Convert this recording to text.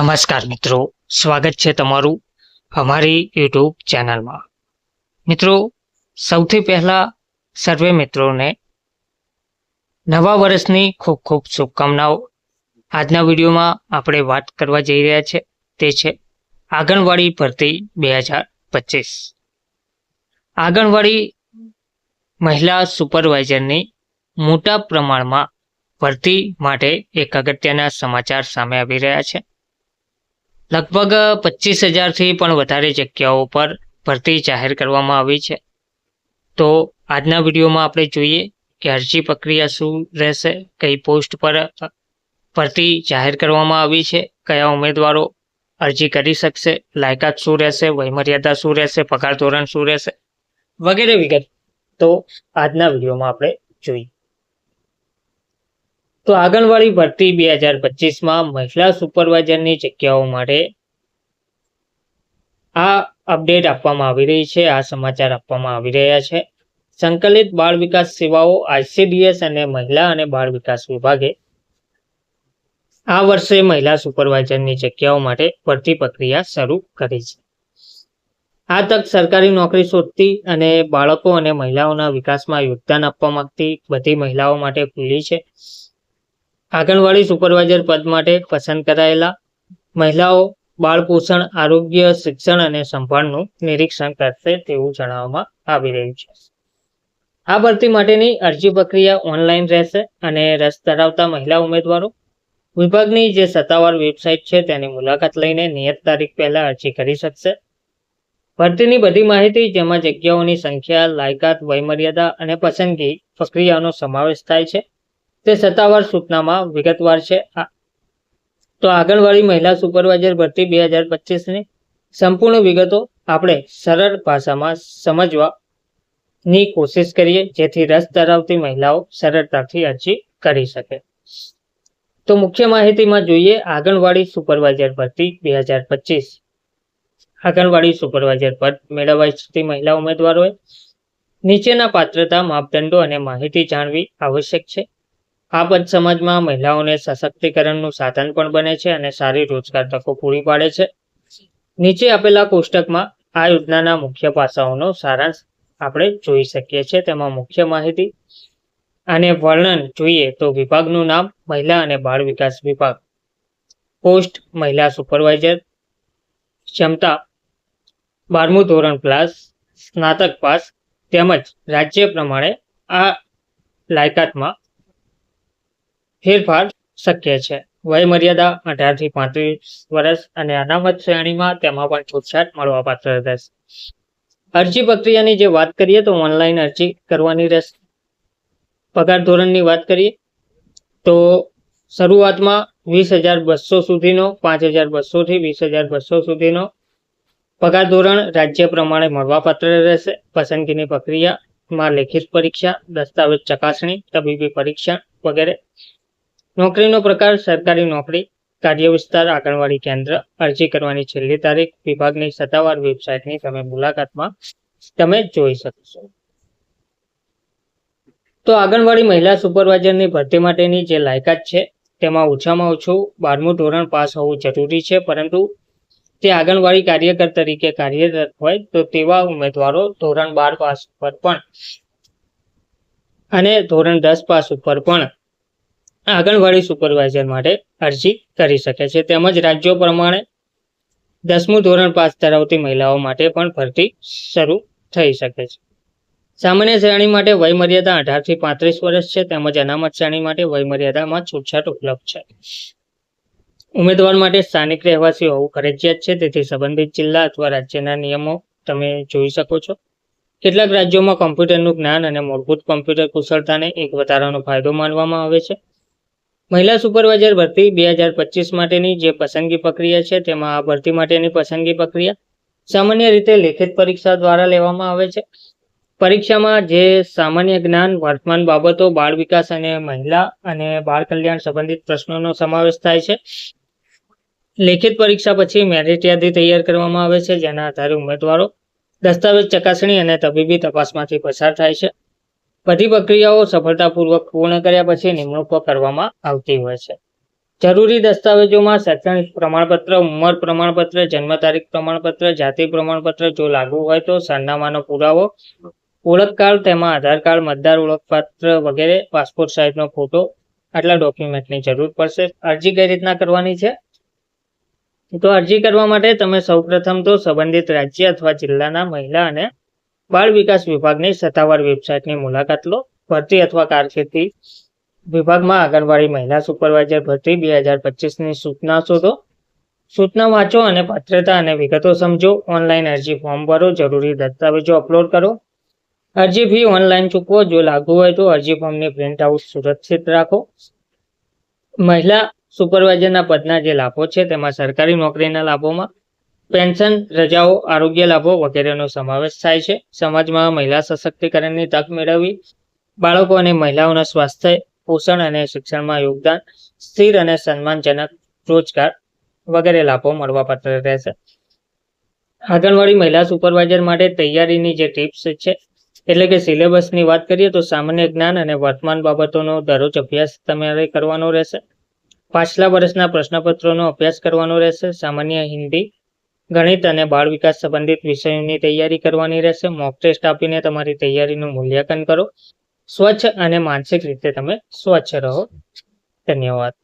નમસ્કાર મિત્રો. સ્વાગત છે તમારું અમારી યુટ્યુબ ચેનલમાં. મિત્રો, સૌથી પહેલા સર્વે મિત્રોને નવા વર્ષની ખૂબ ખૂબ શુભકામનાઓ. આજના વિડીયોમાં આપણે વાત કરવા જઈ રહ્યા છે, તે છે આંગણવાડી ભરતી બે હજાર પચીસ. આંગણવાડી મહિલા સુપરવાઇઝરની મોટા પ્રમાણમાં ભરતી માટે એક અગત્યના સમાચાર સામે આવી રહ્યા છે. લગભગ પચીસ હજારથી પણ વધારે જગ્યાઓ પર ભરતી જાહેર કરવામાં આવી છે. તો આજના વિડીયોમાં આપણે જોઈએ કે અરજી પ્રક્રિયા શું રહેશે, કઈ પોસ્ટ પર ભરતી જાહેર કરવામાં આવી છે, કયા ઉમેદવારો અરજી કરી શકશે, લાયકાત શું રહેશે, વયમર્યાદા શું રહેશે, પગાર ધોરણ શું રહેશે વગેરે વિગત તો આજના વિડીયોમાં આપણે જોઈએ. તો આંગણવાડી ભરતી બે હજાર પચીસમાં મહિલા સુપરવાઇઝરની જગ્યાઓ માટે આ અપડેટ આપવામાં આવી રહી છે, આ સમાચાર આપવામાં આવી રહ્યા છે. સંકલિત બાળ વિકાસ સેવાઓ આઈસીડીએસ અને મહિલા અને બાળ વિકાસ વિભાગે આ વર્ષે મહિલા સુપરવાઇઝરની જગ્યાઓ માટે ભરતી પ્રક્રિયા શરૂ કરી છે. આ તક સરકારી નોકરી શોધતી અને બાળકો અને મહિલાઓના વિકાસમાં યોગદાન આપવા માંગતી બધી મહિલાઓ માટે ખુલ્લી છે. આંગણવાડી સુપરવાઇઝર પદ માટે પસંદ કરાયેલા મહિલાઓ બાળ પોષણ આરોગ્ય, શિક્ષણ અને સંભાળનું નિરીક્ષણ કરશે તેવું જણાવવામાં આવી રહ્યું છે. આ ભરતી માટેની અરજી પ્રક્રિયા ઓનલાઈન રહેશે અને રસ ધરાવતા મહિલા ઉમેદવારો વિભાગની જે સત્તાવાર વેબસાઇટ છે તેની મુલાકાત લઈને નિયત તારીખ પહેલા અરજી કરી શકશે. ભરતીની બધી માહિતી જેમાં જગ્યાઓની સંખ્યા, લાયકાત, વયમર્યાદા અને પસંદગી પ્રક્રિયાનો સમાવેશ થાય છે. તે સત્તાવાર સૂચનામાં વિગતવાર છે. તો આંગણવાડી મહિલા સુપરવાઇઝર ભરતી બે હજાર પચીસની સંપૂર્ણ વિગતો આપણે સરળ ભાષામાં સમજવાની કોશિશ કરીએ, જેથી રસ ધરાવતી મહિલાઓ સરળતાથી અરજી કરી શકે. તો મુખ્ય માહિતીમાં જોઈએ, આંગણવાડી સુપરવાઇઝર ભરતી બે હજાર પચીસ. આંગણવાડી સુપરવાઇઝર પદ મેળવવા ઇચ્છતી મહિલા ઉમેદવારોએ નીચેના પાત્રતા, માપદંડો અને માહિતી જાણવી આવશ્યક છે. આ પદ સમાજમાં મહિલાઓને સશક્તિકરણનું સાધન પણ બને છે અને સારી રોજગાર તકો પૂરી પાડે છે. નીચે આપેલા કોષ્ટકમાં આ યોજનાના મુખ્ય પાસાઓનો સારાંશ આપણે જોઈ શકીએ છીએ. તેમાં મુખ્ય માહિતી અને વર્ણન જોઈએ તો વિભાગનું નામ મહિલા અને બાળ વિકાસ વિભાગ. પોસ્ટ મહિલા સુપરવાઇઝર. ક્ષમતા બારમું ધોરણ પ્લસ સ્નાતક પાસ. તેમજ રાજ્ય પ્રમાણે આ લાયકાતમાં ફેરફાર શક્ય છે. વયમર્યાદા અઢારથી પાંત્રીસ વર્ષ અને અનામત શ્રેણીમાં તેમાં પણ છૂટછાટ મળવાપાત્ર રહેશે. અરજી પ્રક્રિયાની જે વાત કરીએ તો ઓનલાઈન અરજી કરવાની રહેશે. પગાર ધોરણની વાત કરીએ તો શરૂઆતમાં વીસ હજાર બસો સુધીનો, પાંચ હજાર બસોથી વીસ હજાર બસો સુધીનો પગાર ધોરણ રાજ્ય પ્રમાણે મળવાપાત્ર રહેશે. પસંદગીની પ્રક્રિયામાં લેખિત પરીક્ષા, દસ્તાવેજ ચકાસણી, તબીબી પરીક્ષા વગેરે નોકરીનો પ્રકાર, સરકારી નોકરી, કાર્ય વિસ્તાર, આંગણવાડી કેન્દ્ર, અરજી કરવાની છેલ્લી તારીખ, વિભાગની સત્તાવાર વેબસાઇટની તમે મુલાકાતમાં તમે જોઈ શકશો તો આંગણવાડી મહિલા સુપરવાઇઝરની ભરતી માટેની જે લાયકાત છે, તેમાં ઓછામાં ઓછું બારમું ધોરણ પાસ હોવું જરૂરી છે, પરંતુ તે આંગણવાડી કાર્યકર તરીકે કાર્યરત હોય, તો તેવા ઉમેદવારો ધોરણ બાર પાસ ઉપર પણ અને ધોરણ દસ પાસ ઉપર પણ આંગણવાડી સુપરવાઇઝર માટે અરજી કરી શકે છે. તેમજ રાજ્યો પ્રમાણે દસમું ધોરણ પાસ ધરાવતી મહિલાઓ માટે પણ ભરતી શરૂ થઈ શકે છે. સામાન્ય શ્રેણી માટે વયમર્યાદા અઢારથી પાંત્રીસ વર્ષ છે. તેમજ અનામત શ્રેણી માટે વયમર્યાદામાં છૂટછાટ ઉપલબ્ધ છે. ઉમેદવાર માટે સ્થાનિક રહેવાસી હોવું ફરજિયાત છે. તેથી સંબંધિત જિલ્લા અથવા રાજ્યના નિયમો તમે જોઈ શકો છો. કેટલાક રાજ્યોમાં કમ્પ્યુટરનું જ્ઞાન અને મૂળભૂત કમ્પ્યુટર કુશળતાને એક વધારાનો ફાયદો માનવામાં આવે છે. મહિલા સુપરવાઇઝર ભરતી બે હજાર પચીસ માટેની જે પસંદગી પ્રક્રિયા છે, તેમાં આ ભરતી માટેની પસંદગી પ્રક્રિયા સામાન્ય રીતે લેખિત પરીક્ષા દ્વારા લેવામાં આવે છે. પરીક્ષામાં જે સામાન્ય જ્ઞાન, વર્તમાન બાબતો, બાળ વિકાસ અને મહિલા અને બાળ કલ્યાણ સંબંધિત પ્રશ્નોનો સમાવેશ થાય છે. લેખિત પરીક્ષા પછી મેરિટ યાદી તૈયાર કરવામાં આવે છે, જેના આધારે ઉમેદવારો દસ્તાવેજ ચકાસણી અને તબીબી તપાસમાંથી પસાર થાય છે. બધી પ્રક્રિયાઓ સફળતાપૂર્વક પૂર્ણ કર્યા પછી નિમણૂકો કરવામાં આવતી હોય છે. જરૂરી દસ્તાવેજોમાં શૈક્ષણિક પ્રમાણપત્ર, ઉંમર પ્રમાણપત્ર, જન્મ તારીખ પ્રમાણપત્ર, જાતિ પ્રમાણપત્ર જો લાગુ હોય તો સરનામાનો પુરાવો ઓળખ તેમાં આધાર કાર્ડ, મતદાર ઓળખપત્ર વગેરે, પાસપોર્ટ સાઇઝનો ફોટો આટલા ડોક્યુમેન્ટની જરૂર પડશે. અરજી કઈ રીતના કરવાની છે? તો અરજી કરવા માટે તમે સૌપ્રથમ તો સંબંધિત રાજ્ય અથવા જિલ્લાના મહિલા અને બાળ વિકાસ વિભાગની સત્તાવાર વેબસાઇટની મુલાકાત લો. ભરતી અથવા કારકિર્દી વિભાગમાં આંગણવાડી મહિલા સુપરવાઇઝર ભરતી બે હજાર પચીસની સૂચના શોધો. સૂચના વાંચો અને પાત્રતા અને વિગતો સમજો. ઓનલાઈન અરજી ફોર્મ ભરો. જરૂરી દસ્તાવેજો અપલોડ કરો. અરજી ફી ઓનલાઈન ચૂકવો. જો લાગુ હોય તો અરજી ફોર્મની પ્રિન્ટ આઉટ સુરક્ષિત રાખો. મહિલા સુપરવાઇઝરના પદના જે લાભો છે તેમાં સરકારી નોકરીના લાભોમાં પેન્શન, રજાઓ, આરોગ્ય લાભો વગેરેનો સમાવેશ થાય છે. સમાજમાં મહિલા સશક્તિકરણની તક મેળવવી, બાળકો અને મહિલાઓના સ્વાસ્થ્ય, પોષણ અને શિક્ષણમાં યોગદાન, સ્થિર અને સન્માનજનક રોજગાર વગેરે લાભો મળવાપાત્ર રહેશે. આંગણવાડી મહિલા સુપરવાઇઝર માટે તૈયારીની જે ટિપ્સ છે, એટલે કે સિલેબસની વાત કરીએ તો સામાન્ય જ્ઞાન અને વર્તમાન બાબતોનો દરરોજ અભ્યાસ તમારે કરવાનો રહેશે. પાછલા વર્ષના પ્રશ્નપત્રોનો અભ્યાસ કરવાનો રહેશે. સામાન્ય હિન્દી ગણિત અને બાળ વિકાસ સંબંધિત વિષયોની તૈયારી કરવાની રહેશે. મોક ટેસ્ટ આપીને તમારી તૈયારીનું મૂલ્યાંકન કરો. સ્વચ્છ અને માનસિક રીતે તમે સ્વચ્છ રહો. ધન્યવાદ.